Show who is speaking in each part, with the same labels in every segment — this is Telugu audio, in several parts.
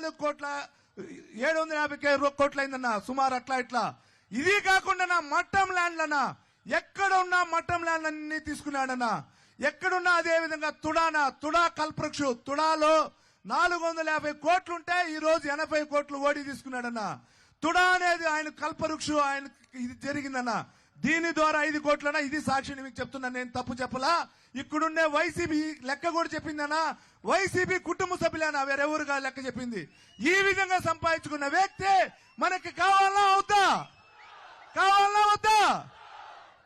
Speaker 1: నాలుగు కోట్ల ఏడు వందల యాభై కే- కోట్లు అయిందన్న సుమారు అట్లా ఇట్లా. ఇది కాకుండా నా మట్టం ల్యాండ్లన్నా ఎక్కడ మట్టం ల్యాండ్ అన్ని తీసుకున్నాడన్నా. ఎక్కడున్నా అదే విధంగా తుడాన తుడా కల్పృక్షు తుడాలో నాలుగు వందల యాభై కోట్లుంటే ఈ రోజు ఎనభై కోట్లు ఓడి తీసుకున్నాడన్నా. తుడా అనేది ఆయన కల్పవృక్షు ఆయన ఇది జరిగిందన్న. దీని ద్వారా ఐదు కోట్లనా? ఇది సాక్షిని మీకు చెప్తున్నా నేను తప్పు చెప్పలా? ఇక్కడుండే వైసీపీ లెక్క కూడా చెప్పిందనా? వైసీపీ కుటుంబ సభ్యులేనా వేరెవరుగా లెక్క చెప్పింది. ఈ విధంగా సంపాదించుకున్న వ్యక్తి మనకి కావాలా అవుతా కావాలా వద్దా?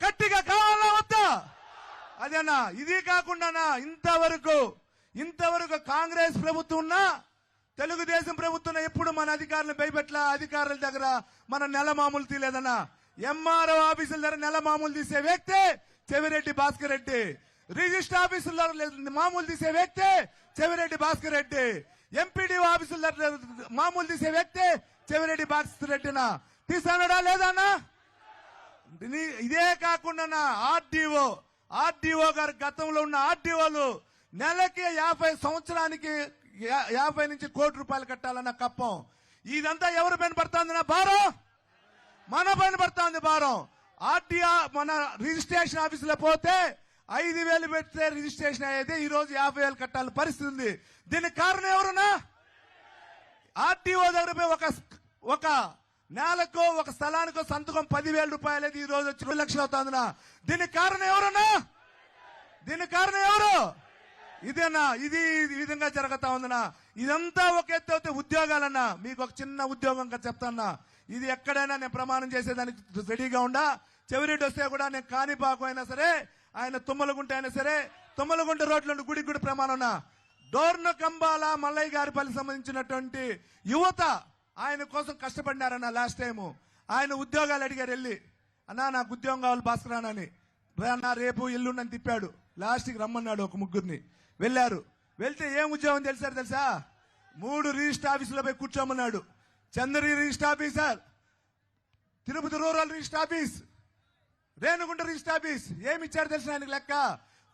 Speaker 1: గట్టిగా కావాలా వద్దా? అదేనా? ఇది కాకుండానా? ఇంతవరకు ఇంతవరకు కాంగ్రెస్ ప్రభుత్వం ఉన్నా తెలుగుదేశం ప్రభుత్వం ఎప్పుడు మన అధికారులు భయపెట్ల అధికారుల దగ్గర మన నెల మామూలు తీలేదన్నా ఎంఆర్ఓ ఆఫీసుల దగ్గర నెల మామూలు తీసే వ్యక్తి చెవిరెడ్డి భాస్కర్ రెడ్డి. రిజిస్టర్ ఆఫీసుల దగ్గర మామూలు తీసే వ్యక్తి చెవిరెడ్డి భాస్కర్ రెడ్డి. ఎంపీడీఓ ఆఫీసుల దగ్గర మామూలు తీసే వ్యక్తి చెవిరెడ్డి భాస్కర్ రెడ్డినా? తీసానడా లేదన్నా ఇదే కాకుండా ఆర్డీఓ ఆర్డీఓ గారు గతంలో ఉన్న ఆర్డీఓలు నెలకి యాభై సంవత్సరానికి యాభై నుంచి కోటి రూపాయలు కట్టాలన్న కప్పం. ఇదంతా ఎవరు పైన పడుతుంది నా భారం మన పైన పడుతుంది భారం. ఆర్టీఆర్ మన రిజిస్ట్రేషన్ ఆఫీసులో పోతే ఐదు వేలు పెడితే రిజిస్ట్రేషన్ అయ్యేది ఈ రోజు యాభై వేలు కట్టాలి పరిస్థితి ఉంది. దీనికి కారణం ఎవరున్నా? ఆర్టీఓ దగ్గర ఒక ఒక నేలకో ఒక స్థలానికో సంతకం పదివేల రూపాయలు ఈ రోజు వచ్చి రెండు లక్షలు అవుతుందినా? దీనికి కారణం ఎవరున్నా? దీనికి కారణం ఎవరు? ఇదేనా? ఇది ఈ విధంగా జరుగుతా ఉందనా? ఇదంతా ఒక ఎత్తు అయితే ఉద్యోగాలన్నా. మీకు ఒక చిన్న ఉద్యోగం చెప్తాన్నా. ఇది ఎక్కడైనా నేను ప్రమాణం చేసేదానికి రెడీగా ఉండా? చెవిరెడ్డి వస్తే కూడా నేను కాణిపాకు అయినా సరే ఆయన తుమ్మలగుంట అయినా సరే తుమ్మలగుంట రోడ్లు గుడి గుడి ప్రమాణం ఉన్నా. డోర్న కంబాల మల్లయ్య గారిపల్లి సంబంధించినటువంటి యువత ఆయన కోసం కష్టపడినారన్న లాస్ట్ టైం ఆయన ఉద్యోగాలు అడిగారు వెళ్ళి. అన్నా నాకు ఉద్యోగం కావాలి భాస్కర్ అని. అన్న రేపు ఎల్లుండని తిప్పాడు. లాస్ట్కి రమ్మన్నాడు ఒక ముగ్గురిని. వెళ్ళారు. వెళ్తే ఏం ఉద్యోగం తెలిసారు తెలుసా? మూడు రిజిస్టర్ ఆఫీసులో పోయి కూర్చోమన్నాడు. Chandri register officer Tirupati rural register office. Renigunta register office. ఏమి ఇచ్చారు తెలిసిన ఆయనకి లెక్క?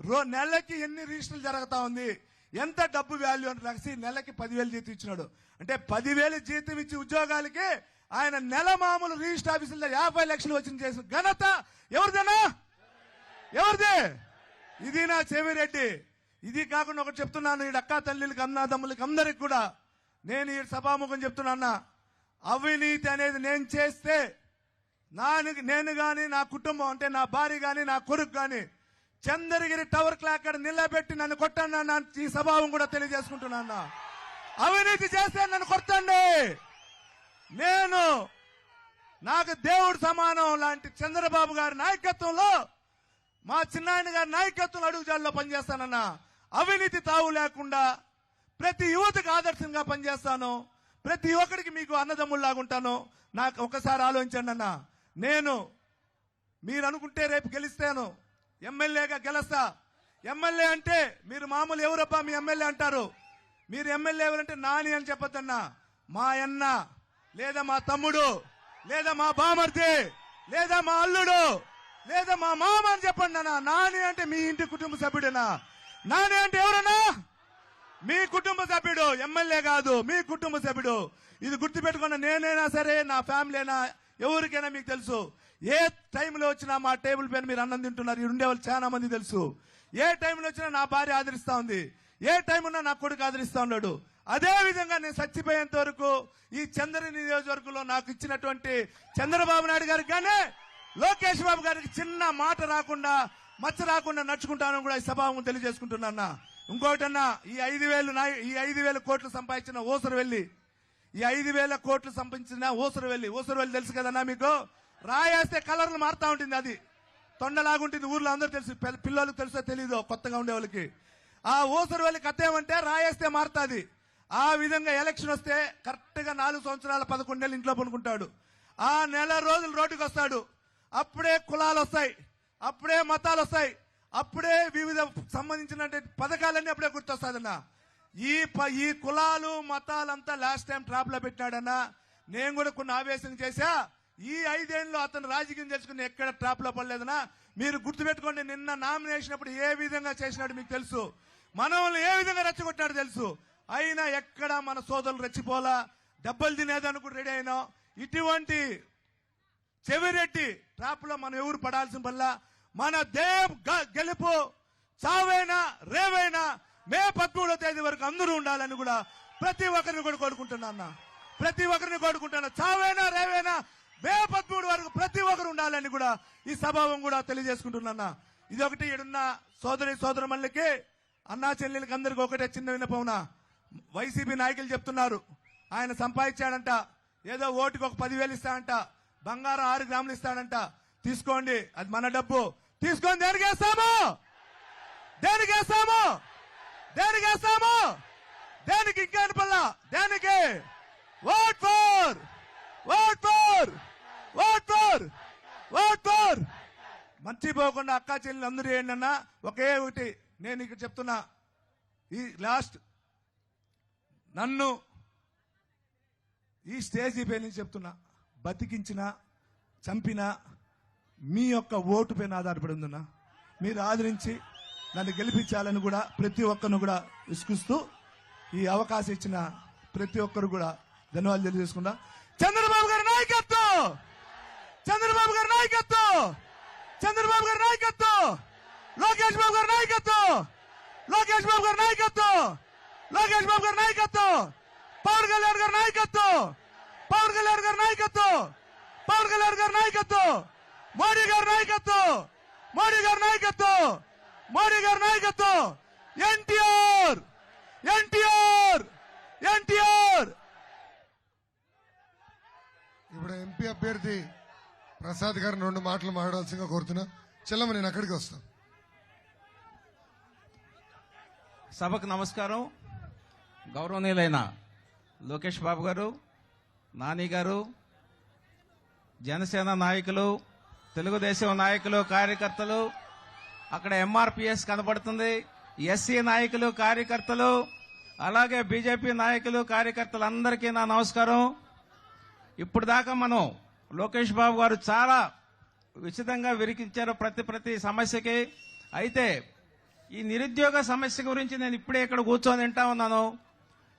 Speaker 1: రో నెలకి ఎన్ని రిజిస్టర్లు జరుగుతా ఉంది? ఎంత డబ్బు వాల్యూ అని రాసి నెలకి పదివేలు జీతం ఇచ్చినాడు. అంటే పదివేలు జీతం ఇచ్చి ఉద్యోగాలకి ఆయన నెల మామూలు రిజిస్టర్ ఆఫీసుల్లో యాభై లక్షలు వచ్చిన చేసిన ఘనత ఎవరిదేనా? ఎవరిదే? ఇది నా చెవిరెడ్డి. ఇది కాకుండా ఒకటి చెప్తున్నాను ఈ అక్కా తల్లికి అన్నాదమ్ములకి అందరికి కూడా. నేను ఈ సభాముఖం చెప్తున్నా అవినీతి అనేది నేను చేస్తే నాను నేను గాని నా కుటుంబం అంటే నా భార్య గాని నా కొడుకు గాని చంద్రగిరి టవర్ క్లాక్ అక్కడ నిలబెట్టి నన్ను కొట్టండి నా ఈ స్వభావం కూడా తెలియజేసుకుంటున్నా అవినీతి చేస్తే నన్ను కొట్టండి. నేను నాకు దేవుడు సమానం లాంటి చంద్రబాబు గారి నాయకత్వంలో మా చిన్నాయన గారి నాయకత్వం అడుగుజాల్లో పనిచేస్తానన్నా. అవినీతి తావు లేకుండా ప్రతి యువతకు ఆదర్శంగా పనిచేస్తాను. ప్రతి ఒక్కరికి మీకు అన్నదమ్ముల్లాగా ఉంటాను నాకు ఒకసారి ఆలోచించండి అన్న. నేను మీరు అనుకుంటే రేపు గెలిస్తాను. ఎమ్మెల్యేగా గెలుస్తా. ఎమ్మెల్యే అంటే మీరు మామూలు ఎవరబ్బా మీ ఎమ్మెల్యే అంటారు? మీరు ఎమ్మెల్యే ఎవరంటే నాని అని చెప్పొద్దన్నా. మా అన్న లేదా మా తమ్ముడు లేదా మా బామర్ది లేదా మా అల్లుడు లేదా మా మామ అని చెప్పండి అన్న. నాని అంటే మీ ఇంటి కుటుంబ సభ్యుడేనా? నాని అంటే ఎవరన్నా? మీ కుటుంబ సభ్యుడు ఎమ్మెల్యే కాదు మీ కుటుంబ సభ్యుడు. ఇది గుర్తుపెట్టుకున్న నేనైనా సరే నా ఫ్యామిలీ అయినా ఎవరికైనా మీకు తెలుసు. ఏ టైంలో వచ్చినా మా టేబుల్ పైన మీరు అన్నం తింటున్నారు ఉండే ఉండేవాళ్ళు చాలా మంది తెలుసు. ఏ టైంలో వచ్చినా నా భార్య ఆదరిస్తా ఉంది. ఏ టైం ఉన్నా నా కొడుకు ఆదరిస్తా ఉన్నాడు. అదే విధంగా నేను చచ్చిపోయేంత వరకు ఈ చంద్రని నియోజకవర్గంలో నాకు ఇచ్చినటువంటి చంద్రబాబు నాయుడు గారికి కానీ లోకేష్ బాబు గారికి చిన్న మాట రాకుండా మచ్చ రాకుండా నడుచుకుంటానని కూడా ఈ సభావం తెలియజేసుకుంటున్నా ఇంకోటన్నా ఈ ఐదు వేలు ఈ ఐదు వేల కోట్లు సంపాదించిన ఓసరు వెళ్ళి ఈ ఐదు వేల కోట్లు సంపాదించిన ఊసరు వెళ్ళి ఊసరు వెళ్ళి తెలుసు కదన్నా మీకు? రాయేస్తే కలర్లు మారుతా ఉంటుంది అది. తొండలాగుంటుంది ఊర్లో అందరూ తెలుసు పిల్లలకు తెలుసో తెలీదు కొత్తగా ఉండే వాళ్ళకి. ఆ ఊసరు వెళ్ళి కథ ఏమంటే రాయేస్తే మారుతుంది. ఆ విధంగా ఎలక్షన్ వస్తే కరెక్ట్గా నాలుగు సంవత్సరాల పదకొండు నెలలు ఇంట్లో పనుకుంటాడు. ఆ నెల రోజులు రోడ్డుకు వస్తాడు అప్పుడే కులాలు వస్తాయి అప్పుడే మతాలు వస్తాయి అప్పుడే వివిధ సంబంధించిన పథకాలన్నీ అప్పుడే గుర్తొస్తాదన్నా. ఈ ప- ఈ కులాలు మతాలంతా లాస్ట్ టైం ట్రాప్లో పెట్టినాడన్నా. నేను కూడా కొన్ని ఆవేశం చేశా. ఈ ఐదేళ్ళు అతను రాజకీయం చేసుకుని ఎక్కడ ట్రాప్లో పడలేదనా మీరు గుర్తుపెట్టుకోండి నిన్న నామినేషన్ అప్పుడు ఏ విధంగా చేసినాడు మీకు తెలుసు. మనల్ని ఏ విధంగా రెచ్చగొట్టాడు తెలుసు. అయినా ఎక్కడ మన సోదరులు రెచ్చిపోలా. డబ్బులు తినేదానికి కూడా రెడీ అయినా. ఇటువంటి చెవిరెడ్డి ట్రాప్లో మనం ఎవరు పడాల్సిన వల్ల మన దేవ్ గ- గెలుపు చావైనా రేవైనా మే పదమూడో తేదీ వరకు అందరూ ఉండాలని కూడా ప్రతి ఒక్కరిని కూడా కోరుకుంటున్నా అన్న. ప్రతి ఒక్కరిని కోరుకుంటున్నా. చావైనా రేవైనా మే పదమూడు వరకు ప్రతి ఒక్కరు ఉండాలని కూడా ఈ స్వభావం కూడా తెలియజేసుకుంటున్నా ఇది ఒకటి ఇడున్న సోదరి సోదరుమల్లికి అన్నా చెల్లెలకి అందరికి ఒకటే చిన్న వినపవున వైసీపీ నాయకులు చెప్తున్నారు. ఆయన సంపాదించాడంట. ఏదో ఓటుకు ఒక పదివేలు ఇస్తాడంట. బంగారం ఆరు గ్రాములు ఇస్తాడంట. తీసుకోండి. అది మన డబ్బు. తీసుకొని దేనికి వేస్తాము? దేనికి వేస్తాము? దేనికి వేస్తాము? ఇంకా పల్లా దేనికి? Vote for vote for vote for vote for మర్చిపోకుండా అక్కా చెల్లెలు అందరూ ఏంటన్నా ఒకే ఒకటి నేను ఇక్కడ చెప్తున్నా. ఈ లాస్ట్ నన్ను ఈ స్టేజీ పై నుంచి చెప్తున్నా. బతికించిన చంపిన మీ యొక్క ఓటు పైన ఆధారపడి ఉందన్నా. మీరు ఆదరించి నన్ను గెలిపించాలని కూడా ప్రతి ఒక్కరిని కూడా విసుకుస్తూ ఈ అవకాశం ఇచ్చిన ప్రతి ఒక్కరు కూడా ధన్యవాదాలు తెలియజేసుకుంటా. చంద్రబాబు గారి నాయకత్వం! చంద్రబాబు గారి నాయకత్వం! చంద్రబాబు గారి నాయకత్వం! లోకేష్ బాబు గారి నాయకత్వం! లోకేష్ బాబు గారి నాయకత్వం! లోకేష్ బాబు గారి నాయకత్వం! పవన్ కళ్యాణ్ గారి నాయకత్వం! పవన్ కళ్యాణ్ గారి నాయకత్వం! పవన్ కళ్యాణ్ గారి నాయకత్వం! మోడీ గారి నాయకత్వం! మోడీ గారి నాయకత్వం! మోడీ గారి నాయకత్వం! ఎన్టీఆర్! ఎన్టీఆర్! ఎన్టీఆర్!
Speaker 2: ఇప్పుడు ఎంపీ అభ్యర్థి ప్రసాద్ గారిని రెండు మాటలు మాట్లాడాల్సిందిగా కోరుతున్నా. చెల్లమ్మ నేను అక్కడికి వస్తాను
Speaker 3: సభకు నమస్కారం. గౌరవనీయులైన లోకేష్ బాబు గారు నాని గారు జనసేన నాయకులు తెలుగుదేశం నాయకులు కార్యకర్తలు అక్కడ ఎంఆర్పిఎస్ కనబడుతుంది. ఎస్సీ నాయకులు కార్యకర్తలు అలాగే బీజేపీ నాయకులు కార్యకర్తలందరికీ నా నమస్కారం. ఇప్పుడు దాకా మనం లోకేష్ బాబు గారు చాలా ఉచితంగా విరికించారు ప్రతి ప్రతి సమస్యకి. అయితే ఈ నిరుద్యోగ సమస్య గురించి నేను ఇప్పుడే ఇక్కడ కూర్చొని వింటా ఉన్నాను.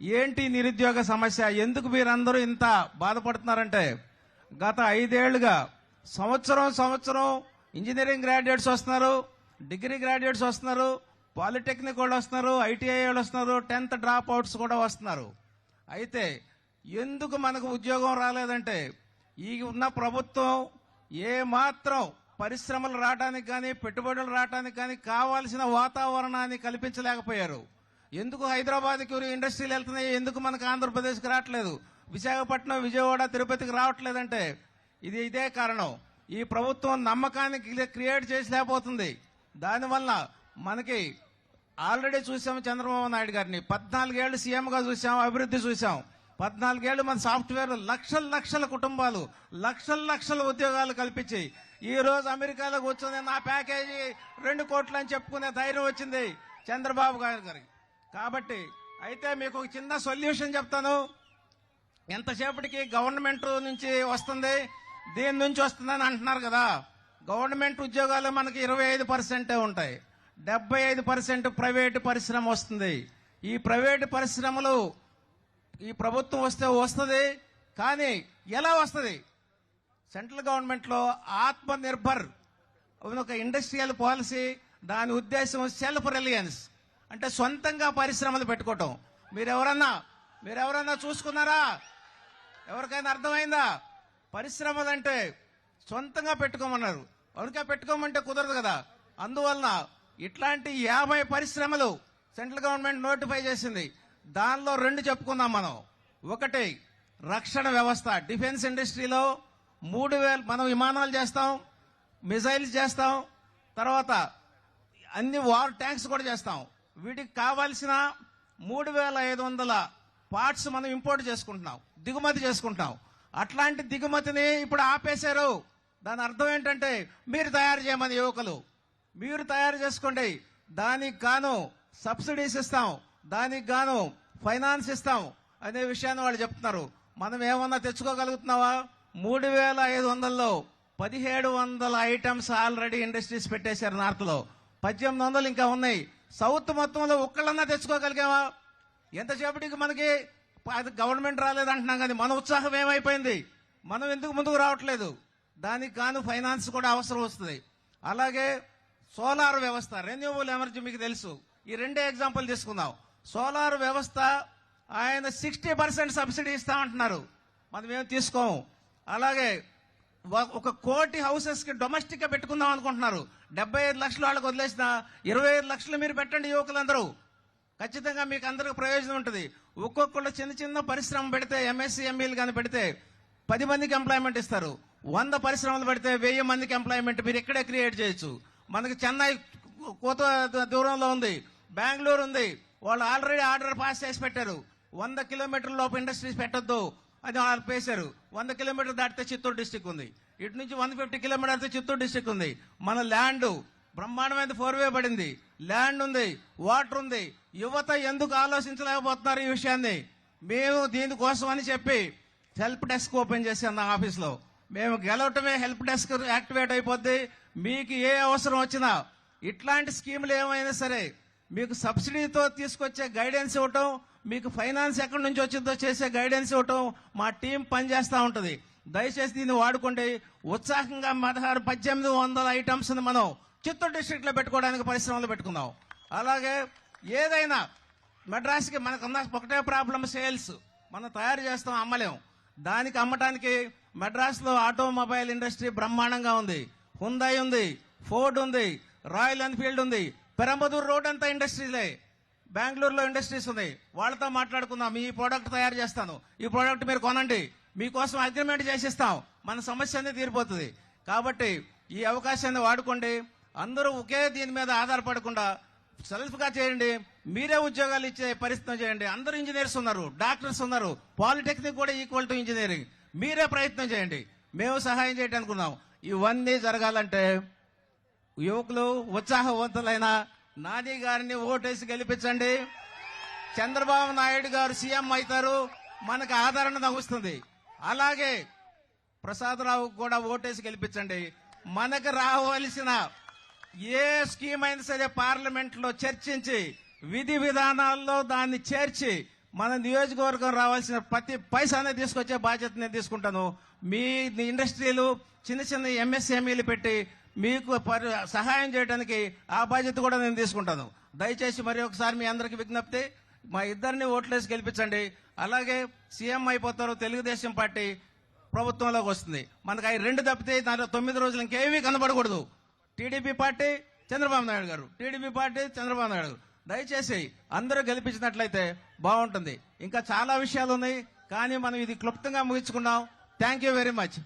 Speaker 3: ఏంటి నిరుద్యోగ సమస్య? ఎందుకు మీరందరూ ఇంత బాధపడుతున్నారంటే గత ఐదేళ్ళుగా సంవత్సరం సంవత్సరం ఇంజనీరింగ్ గ్రాడ్యుయేట్స్ వస్తున్నారు డిగ్రీ గ్రాడ్యుయేట్స్ వస్తున్నారు పాలిటెక్నిక్ వాళ్ళు వస్తున్నారు ఐటీఐ వాళ్ళు వస్తున్నారు టెన్త్ డ్రాప్ అవుట్స్ కూడా వస్తున్నారు. అయితే ఎందుకు మనకు ఉద్యోగం రాలేదంటే ఈ ఉన్న ప్రభుత్వం ఏ మాత్రం పరిశ్రమలు రావడానికి కానీ పెట్టుబడులు రావడానికి కానీ కావాల్సిన వాతావరణాన్ని కల్పించలేకపోయారు. ఎందుకు హైదరాబాద్కి ఇండస్ట్రీలు వెళ్తున్నాయి? ఎందుకు మనకు ఆంధ్రప్రదేశ్కి రావట్లేదు? విశాఖపట్నం విజయవాడ తిరుపతికి రావట్లేదంటే ఇది ఇదే కారణం. ఈ ప్రభుత్వం నమ్మకాన్ని క్లి- క్రియేట్ చేసలేకపోతుంది. దానివల్ల మనకి ఆల్రెడీ చూసాం చంద్రబాబు నాయుడు గారిని. పద్నాలుగేళ్ళు సీఎంగా చూసాం అభివృద్ధి చూసాం. పద్నాలుగేళ్ళు మన సాఫ్ట్వేర్ లక్షల లక్షల కుటుంబాలు లక్షల లక్షల ఉద్యోగాలు కల్పించి ఈ రోజు అమెరికాలో కూర్చొని నా ప్యాకేజీ రెండు కోట్లు అని చెప్పుకునే ధైర్యం వచ్చింది చంద్రబాబు గారి గారికి. కాబట్టి అయితే మీకు ఒక చిన్న సొల్యూషన్ చెప్తాను. ఎంతసేపటికి గవర్నమెంట్ నుంచి వస్తుంది? దీని నుంచి వస్తుందని అంటున్నారు కదా? గవర్నమెంట్ ఉద్యోగాలు మనకి ఇరవై ఐదు పర్సెంటే ఉంటాయి. డెబ్బై ఐదు పర్సెంట్ ప్రైవేటు పరిశ్రమ వస్తుంది. ఈ ప్రైవేటు పరిశ్రమలు ఈ ప్రభుత్వం వస్తే వస్తుంది కానీ ఎలా వస్తుంది? సెంట్రల్ గవర్నమెంట్లో ఆత్మ నిర్భర్ ఒక ఇండస్ట్రియల్ పాలసీ దాని ఉద్దేశం సెల్ఫ్ రిలయన్స్ అంటే సొంతంగా పరిశ్రమలు పెట్టుకోవటం. మీరెవరన్నా మీరెవరన్నా చూసుకున్నారా? ఎవరికైనా అర్థమైందా? పరిశ్రమలంటే సొంతంగా పెట్టుకోమన్నారు. అవునుగా పెట్టుకోమంటే కుదరదు కదా. అందువలన ఇట్లాంటి యాభై పరిశ్రమలు సెంట్రల్ గవర్నమెంట్ నోటిఫై చేసింది. దానిలో రెండు చెప్పుకుందాం మనం. ఒకటి రక్షణ వ్యవస్థ. డిఫెన్స్ ఇండస్ట్రీలో మూడు వేలు మనం విమానాలు చేస్తాం మిసైల్స్ చేస్తాం తర్వాత అన్ని వార్ ట్యాంక్స్ కూడా చేస్తాం. వీటికి కావాల్సిన మూడు వేల ఐదు వందల పార్ట్స్ మనం ఇంపోర్ట్ చేసుకుంటున్నాం దిగుమతి చేసుకుంటున్నాం. అట్లాంటి దిగుమతిని ఇప్పుడు ఆపేశారు. దాని అర్థం ఏంటంటే మీరు తయారు చేయమని యువకులు. మీరు తయారు చేసుకోండి. దానికి గాను సబ్సిడీస్ ఇస్తాం. దానికి గాను ఫైనాన్స్ ఇస్తాం అనే విషయాన్ని వాళ్ళు చెప్తున్నారు. మనం ఏమన్నా తెచ్చుకోగలుగుతున్నావా? మూడు వేల ఐదు వందల్లో పదిహేడు వందల ఐటమ్స్ ఆల్రెడీ ఇండస్ట్రీస్ పెట్టేశారు నార్త్లో. పద్దెనిమిది వందలు ఇంకా ఉన్నాయి. సౌత్ మొత్తంలో ఒక్కళ్ళన్నా తెచ్చుకోగలిగావా? ఎంతసేపటికి మనకి అది గవర్నమెంట్ రాలేదంటున్నాం కానీ మన ఉత్సాహం ఏమైపోయింది? మనం ఎందుకు ముందుకు రావట్లేదు? దానికి గాను ఫైనాన్స్ కూడా అవసరం వస్తుంది. అలాగే సోలార్ వ్యవస్థ రెన్యూవబుల్ ఎనర్జీ మీకు తెలుసు. ఈ రెండే ఎగ్జాంపుల్ తీసుకుందాం. సోలార్ వ్యవస్థ ఆయన సిక్స్టీ పర్సెంట్ సబ్సిడీ ఇస్తామంటున్నారు మనం ఏం తీసుకోము? అలాగే ఒక- కోటి హౌసెస్కి డొమెస్టిక్గా పెట్టుకుందాం అనుకుంటున్నారు. డెబ్బై ఐదు లక్షలు వాళ్ళకి వదిలేసిన ఇరవై ఐదు లక్షలు మీరు పెట్టండి యువకులందరూ. ఖచ్చితంగా మీకు అందరికి ప్రయోజనం ఉంటుంది. ఒక్కొక్కళ్ళు చిన్న చిన్న పరిశ్రమ పెడితే ఎంఎస్సీ ఎంఈలు కానీ పెడితే పది మందికి ఎంప్లాయ్మెంట్ ఇస్తారు. వంద పరిశ్రమలు పెడితే వెయ్యి మందికి ఎంప్లాయ్మెంట్ మీరు ఇక్కడే క్రియేట్ చేయొచ్చు. మనకి చెన్నై కోత దూరంలో ఉంది. బెంగళూరు ఉంది. వాళ్ళు ఆల్రెడీ ఆర్డర్ పాస్ చేసి పెట్టారు. వంద కిలోమీటర్ల లోపు ఇండస్ట్రీస్ పెట్టొద్దు అది వాళ్ళు పేశారు. వంద కిలోమీటర్ దాటితే చిత్తూరు డిస్టిక్ ఉంది. ఇటు నుంచి one fifty kilometres Chittoor district ఉంది. మన ల్యాండ్ బ్రహ్మాండమైన ఫోర్వే పడింది. ల్యాండ్ ఉంది వాటర్ ఉంది. యువత ఎందుకు ఆలోచించలేకపోతున్నారు ఈ విషయాన్ని? మేము దీనికోసం అని చెప్పి హెల్ప్ డెస్క్ ఓపెన్ చేశాం నా ఆఫీస్లో. మేము గెలవటమే హెల్ప్ డెస్క్ యాక్టివేట్ అయిపోద్ది. మీకు ఏ అవసరం వచ్చినా ఇట్లాంటి స్కీములు ఏమైనా సరే మీకు సబ్సిడీతో తీసుకొచ్చే గైడెన్స్ ఇవ్వటం మీకు ఫైనాన్స్ ఎక్కడి నుంచి వచ్చిందో చేసే గైడెన్స్ ఇవ్వటం మా టీం పనిచేస్తూ ఉంటుంది. దయచేసి దీన్ని వాడుకోండి. ఉత్సాహంగా పదహారు పద్దెనిమిది వందల ఐటమ్స్ మనం చిత్తూరు డిస్ట్రిక్ట్లో పెట్టుకోవడానికి పరిశ్రమలు పెట్టుకుందాం. అలాగే ఏదైనా మెడ్రాస్కి అందా ఒకటే ప్రాబ్లం సేల్స్ మనం తయారు చేస్తాం అమ్మలేం. దానికి అమ్మటానికి మెడ్రాస్లో ఆటోమొబైల్ ఇండస్ట్రీ బ్రహ్మాండంగా ఉంది. హుందాయ్ ఉంది ఫోర్డ్ ఉంది రాయల్ ఎన్ఫీల్డ్ ఉంది. పెరంబదూరు రోడ్ అంతా ఇండస్ట్రీలే. బెంగళూరులో ఇండస్ట్రీస్ ఉంది. వాళ్ళతో మాట్లాడుకుందాం. ఈ ప్రోడక్ట్ తయారు చేస్తాను. ఈ ప్రోడక్ట్ మీరు కొనండి. మీకోసం అగ్రిమెంట్ చేసిస్తాం. మన సమస్య అనేది తీరిపోతుంది. కాబట్టి ఈ అవకాశాన్ని వాడుకోండి. అందరూ ఒకే దీని మీద ఆధారపడకుండా సెల్ఫ్గా చేయండి. మీరే ఉద్యోగాలు ఇచ్చే పరిస్థితి చేయండి. అందరూ ఇంజనీర్స్ ఉన్నారు డాక్టర్స్ ఉన్నారు పాలిటెక్నిక్ కూడా ఈక్వల్ టు ఇంజనీరింగ్. మీరే ప్రయత్నం చేయండి. మేము సహాయం చేయడానికి అనుకున్నాం ఇవన్నీ జరగాలంటే యువకులు ఉత్సాహవంతులైన నాని గారిని ఓటేసి గెలిపించండి. చంద్రబాబు నాయుడు గారు సీఎం అవుతారు. మనకు ఆదరణ తగ్గుతుంది అలాగే ప్రసాదరావు కూడా ఓటేసి గెలిపించండి. మనకు రావలసిన ఏ స్కీమ్ అయినా సరే పార్లమెంట్లో చర్చించి విధి విధానాల్లో దాన్ని చేర్చి మన నియోజకవర్గం రావాల్సిన ప్రతి పైసానే తీసుకొచ్చే బాధ్యత నేను తీసుకుంటాను. మీ ఇండస్ట్రీలు చిన్న చిన్న ఎంఎస్ఎంఈలు పెట్టి మీకు పరి- సహాయం చేయడానికి ఆ బాధ్యత కూడా నేను తీసుకుంటాను. దయచేసి మరి ఒకసారి మీ అందరికి విజ్ఞప్తి మా ఇద్దరిని ఓట్లేసి గెలిపించండి. అలాగే సీఎం అయిపోతారు తెలుగుదేశం పార్టీ ప్రభుత్వంలోకి వస్తుంది. మనకు అవి రెండు తప్పితే దాంట్లో తొమ్మిది రోజులు ఇంకేమీ కనబడకూడదు. TDP party Chandrababu Naidu garu. TDP party Chandrababu Naidu గారు. దయచేసి అందరూ గెలిపించినట్లయితే బాగుంటుంది. ఇంకా చాలా విషయాలు ఉన్నాయి. కానీ మనం ఇది క్లుప్తంగా ముగించుకున్నాం. Thank you very much